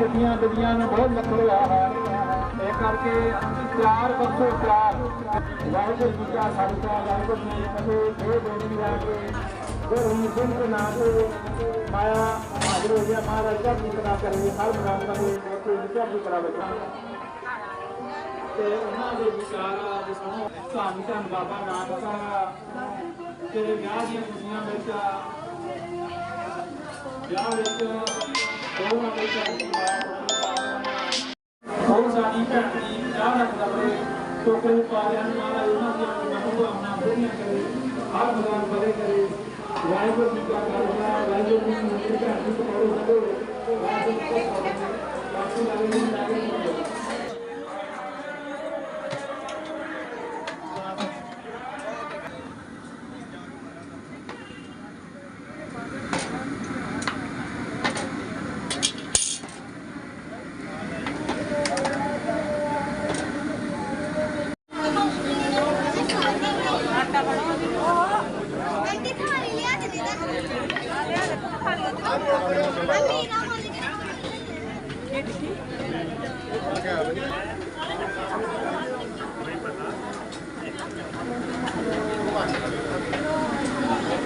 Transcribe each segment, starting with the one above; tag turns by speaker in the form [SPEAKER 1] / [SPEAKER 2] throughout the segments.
[SPEAKER 1] ਗੱਡੀਆਂ ਗੱਡੀਆਂ ਨੂੰ ਬਹੁਤ ਲੱਗ ਰਿਹਾ ਹੈ ਇਹ ਕਰਕੇ ਪਿਆਰ ਬਖਸ਼ੋ ਪਿਆਰ। ਵਾਹਿਗੁਰੂ ਜੀ ਕਾ ਖਾਲਸਾ, ਵਾਹਿਗੁਰੂ ਜੀ ਕੀ ਫਤਿਹ। ਬੇਨਤੀ ਹੈ ਕਿ ਗੁਰੂ ਨਿਗਮ ਦੇ ਨਾਮ ਤੇ ਮਾਇਆ ਹਾਜ਼ਰ ਹੋ ਗਿਆ ਮਹਾਰਾਜ ਦਾ ਕੀ ਕਰੇ ਹਰ ਬਰਾਬਰ ਦੇ ਕੋਈ ਵਿਚਾਰ ਦੀ ਕਰਾ ਬਚਾ ਤੇ ਉਹਨਾਂ ਦੇ ਵਿਚਾਰ ਅੱਜ ਸੁਣੋ ਧੰਨ ਧੰਨ ਬਾਬਾ ਨਾਨਕ ਸਾਹਿਬ ਤੇ ਵਿਆਹ ਦੀਆਂ ਖੁਸ਼ੀਆਂ ਵਿੱਚ ਵਿਆਹ ਵਿੱਚ ਦੋਵਾਂ ਵਿੱਚ ਬਹੁਤ ਸਾਡੀ ਭੈਣ ਦੀ ਵਿਆਹ ਦਾ ਕਰੇ ਟੋਕਰੇ ਪਾਰਿਆਂ ਨੂੰ ਮਹਾਰਾਜ ਉਹਨਾਂ ਦੀਆਂ ਮਨੋਭਾਵਨਾ ਪੂਰੀਆਂ ਕਰੇ ਹਰ ਭਗਵਾਨ ਬਰੇ ਕਰੇ ਵਾਹਿਗੁਰੂ ਜੀ ਕਾ ਖਾਲਸਾ ਵਾਹਿਗੁਰੂ ਜੀ ਕੀ ਫਤਿਹ ਵਾਹਿਗੁਰੂ ਜੀ ਕਾ ਖਾਲਸਾ ਵਾਹਿਗੁਰੂ ਜੀ ਕੀ ਫਤਿਹ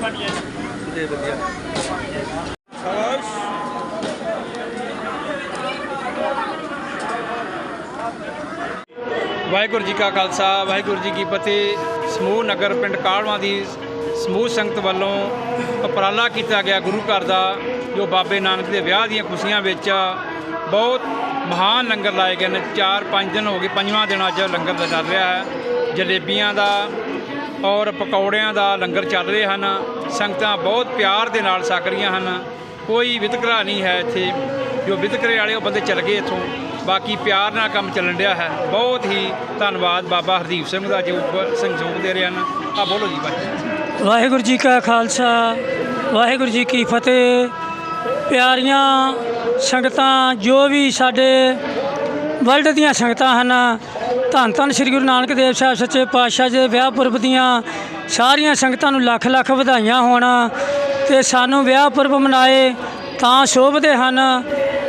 [SPEAKER 2] ਆਂਟੀ ਨਾ
[SPEAKER 3] ਵਾਹਿਗੁਰੂ ਜੀ ਕਾ ਖਾਲਸਾ, ਵਾਹਿਗੁਰੂ ਜੀ ਕੀ ਫਤਿਹ। ਸਮੂਹ ਨਗਰ ਪਿੰਡ ਕਾਲਵਾ ਦੀ ਸਮੂਹ ਸੰਗਤ ਵੱਲੋਂ ਉਪਰਾਲਾ ਕੀਤਾ ਗਿਆ ਗੁਰੂ ਘਰ ਦਾ। ਜੋ ਬਾਬੇ ਨਾਨਕ ਦੇ ਵਿਆਹ ਦੀਆਂ ਖੁਸ਼ੀਆਂ ਵਿੱਚ ਬਹੁਤ ਮਹਾਨ ਲੰਗਰ ਲਾਏ ਗਏ ਨੇ। 4-5 ਦਿਨ ਹੋ ਗਏ, ਪੰਜਵਾਂ ਦਿਨ ਅੱਜ ਲੰਗਰ ਦਾ ਚੱਲ ਰਿਹਾ ਹੈ। ਜਲੇਬੀਆਂ ਦਾ ਔਰ ਪਕੌੜਿਆਂ ਦਾ ਲੰਗਰ ਚੱਲ ਰਹੇ ਹਨ। ਸੰਗਤਾਂ ਬਹੁਤ ਪਿਆਰ ਦੇ ਨਾਲ ਛਕ ਰਹੀਆਂ ਹਨ। ਕੋਈ ਵਿਤਕਰਾ ਨਹੀਂ ਹੈ ਇੱਥੇ। ਜੋ ਵਿਤਕਰੇ ਵਾਲੇ ਉਹ ਬੰਦੇ ਚੱਲ ਗਏ ਇੱਥੋਂ। ਬਾਕੀ ਪਿਆਰ ਨਾਲ ਕੰਮ ਚੱਲਣ ਰਿਹਾ ਹੈ। ਬਹੁਤ ਹੀ ਧੰਨਵਾਦ ਬਾਬਾ ਹਰਦੀਪ ਸਿੰਘ ਦਾ, ਜੋ ਸੰਯੋਗ ਦੇ ਰਹੇ ਹਨ। ਆ ਬੋਲੋ ਜੀ ਬਾਈ।
[SPEAKER 4] ਵਾਹਿਗੁਰੂ ਜੀ ਕਾ ਖਾਲਸਾ, ਵਾਹਿਗੁਰੂ ਜੀ ਕੀ ਫਤਿਹ। ਪਿਆਰੀਆਂ ਸੰਗਤਾਂ, ਜੋ ਵੀ ਸਾਡੇ ਵਰਲਡ ਦੀਆਂ ਸੰਗਤਾਂ ਹਨ, ਧੰਨ ਧੰਨ ਸ੍ਰੀ ਗੁਰੂ ਨਾਨਕ ਦੇਵ ਸਾਹਿਬ, ਸੱਚੇ ਪਾਤਸ਼ਾਹ ਜੀ ਦੇ ਵਿਆਹ ਪੁਰਬ ਦੀਆਂ ਸਾਰੀਆਂ ਸੰਗਤਾਂ ਨੂੰ ਲੱਖ ਲੱਖ ਵਧਾਈਆਂ ਹੋਣ ਤੇ ਸਾਨੂੰ ਵਿਆਹ ਪੁਰਬ ਮਨਾਏ ਤਾਂ ਸ਼ੋਭਦੇ ਹਨ।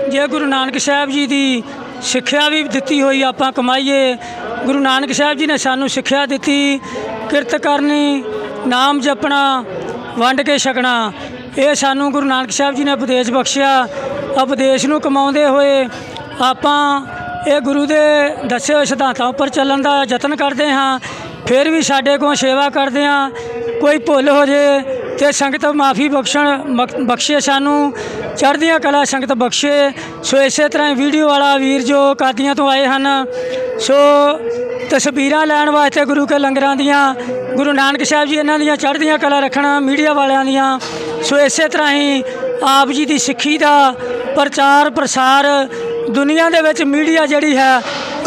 [SPEAKER 4] ਜੇ ਗੁਰੂ ਨਾਨਕ ਸਾਹਿਬ ਜੀ ਦੀ ਸਿੱਖਿਆ ਵੀ ਦਿੱਤੀ ਹੋਈ ਆਪਾਂ ਕਮਾਈਏ, ਗੁਰੂ ਨਾਨਕ ਸਾਹਿਬ ਜੀ ਨੇ ਸਾਨੂੰ ਸਿੱਖਿਆ ਦਿੱਤੀ, ਕਿਰਤ ਕਰਨੀ, ਨਾਮ ਜਪਣਾ, ਵੰਡ ਕੇ ਛਕਣਾ ਇਹ ਸਾਨੂੰ ਗੁਰੂ ਨਾਨਕ ਸਾਹਿਬ ਜੀ ਨੇ ਉਪਦੇਸ਼ ਬਖਸ਼ਿਆ। ਉਪਦੇਸ਼ ਨੂੰ ਕਮਾਉਂਦੇ ਹੋਏ ਆਪਾਂ ਇਹ ਗੁਰੂ ਦੇ ਦੱਸੇ ਹੋਏ ਸਿਧਾਂਤਾਂ ਉੱਪਰ ਚੱਲਣ ਦਾ ਯਤਨ ਕਰਦੇ ਹਾਂ। ਫਿਰ ਵੀ ਸਾਡੇ ਕੋਲ ਸੇਵਾ ਕਰਦੇ ਹਾਂ। ਕੋਈ ਭੁੱਲ ਹੋ ਜੇ ਤੇ ਸੰਗਤ ਮਾਫੀ ਬਖਸ਼ਣ ਬਖ- ਬਖਸ਼ੇ ਸਾਨੂੰ। ਚੜ੍ਹਦੀਆਂ ਕਲਾ ਸੰਗਤ ਬਖਸ਼ੇ। ਸੋ ਇਸੇ ਤਰ੍ਹਾਂ ਹੀ ਵੀਡੀਓ ਵਾਲਾ ਵੀਰ ਜੋ ਕਾਦੀਆਂ ਤੋਂ ਆਏ ਹਨ, ਸੋ ਤਸਵੀਰਾਂ ਲੈਣ ਵਾਸਤੇ ਗੁਰੂ ਕੇ ਲੰਗਰਾਂ ਦੀਆਂ, ਗੁਰੂ ਨਾਨਕ ਸਾਹਿਬ ਜੀ ਇਹਨਾਂ ਦੀਆਂ ਚੜ੍ਹਦੀਆਂ ਕਲਾ ਰੱਖਣਾ, ਮੀਡੀਆ ਵਾਲਿਆਂ ਦੀਆਂ। ਸੋ ਇਸੇ ਤਰ੍ਹਾਂ ਹੀ ਆਪ ਜੀ ਦੀ ਸਿੱਖੀ ਦਾ ਪ੍ਰਚਾਰ ਪ੍ਰਸਾਰ ਦੁਨੀਆ ਦੇ ਵਿੱਚ ਮੀਡੀਆ ਜਿਹੜੀ ਹੈ,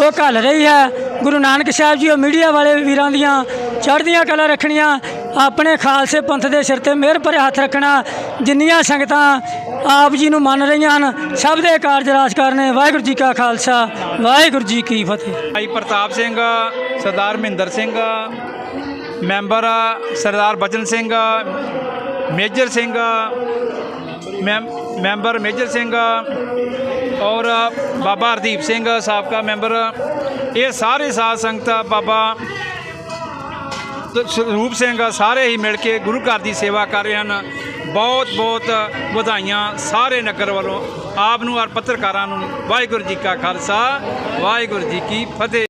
[SPEAKER 4] ਉਹ ਘੱਲ ਰਹੀ ਹੈ। ਗੁਰੂ ਨਾਨਕ ਸਾਹਿਬ ਜੀ ਉਹ ਮੀਡੀਆ ਵਾਲੇ ਵੀਰਾਂ ਦੀਆਂ ਚੜ੍ਹਦੀਆਂ ਕਲਾ ਰੱਖਣੀਆਂ, ਆਪਣੇ ਖਾਲਸੇ ਪੰਥ ਦੇ ਸਿਰ ਤੇ ਮਿਹਰ ਭਰੇ ਹੱਥ ਰੱਖਣਾ, ਜਿੰਨੀਆਂ ਸੰਗਤਾਂ ਆਪ ਜੀ ਨੂੰ ਮੰਨ ਰਹੀਆਂ ਹਨ, ਸਭ ਦੇ ਕਾਰਜ ਰਾਜ ਕਰਨੇ। ਵਾਹਿਗੁਰੂ ਜੀ ਕਾ ਖਾਲਸਾ, ਵਾਹਿਗੁਰੂ ਜੀ ਕੀ ਫਤਿਹ।
[SPEAKER 3] ਭਾਈ ਪ੍ਰਤਾਪ ਸਿੰਘ, ਸਰਦਾਰ ਮਹਿੰਦਰ ਸਿੰਘ, ਮੈਂਬਰ ਸਰਦਾਰ ਬਚਨ ਸਿੰਘ ਮੇਜਰ ਸਿੰਘ, ਮੈਮ- ਮੈਂਬਰ ਮੇਜਰ ਸਿੰਘ ਔਰ ਬਾਬਾ ਹਰਦੀਪ ਸਿੰਘ, ਸਾਬਕਾ ਮੈਂਬਰ, ਇਹ ਸਾਰੇ ਸਾਧ ਸੰਗਤ ਬਾਬਾ ਤ- ਸਰੂਪ ਸਿੰਘ ਸਾਰੇ ਹੀ ਮਿਲ ਕੇ ਗੁਰੂ ਘਰ ਦੀ ਸੇਵਾ ਕਰ ਰਹੇ ਹਨ। ਬਹੁਤ ਬਹੁਤ ਵਧਾਈਆਂ ਸਾਰੇ ਨਗਰ ਵੱਲੋਂ। ਆਪ ਨੂੰ ਔਰ ਪੱਤਰਕਾਰਾਂ ਨੂੰ ਵਾਹਿਗੁਰੂ ਜੀ ਕਾ ਖਾਲਸਾ, ਵਾਹਿਗੁਰੂ ਜੀ ਕੀ ਫਤਿਹ।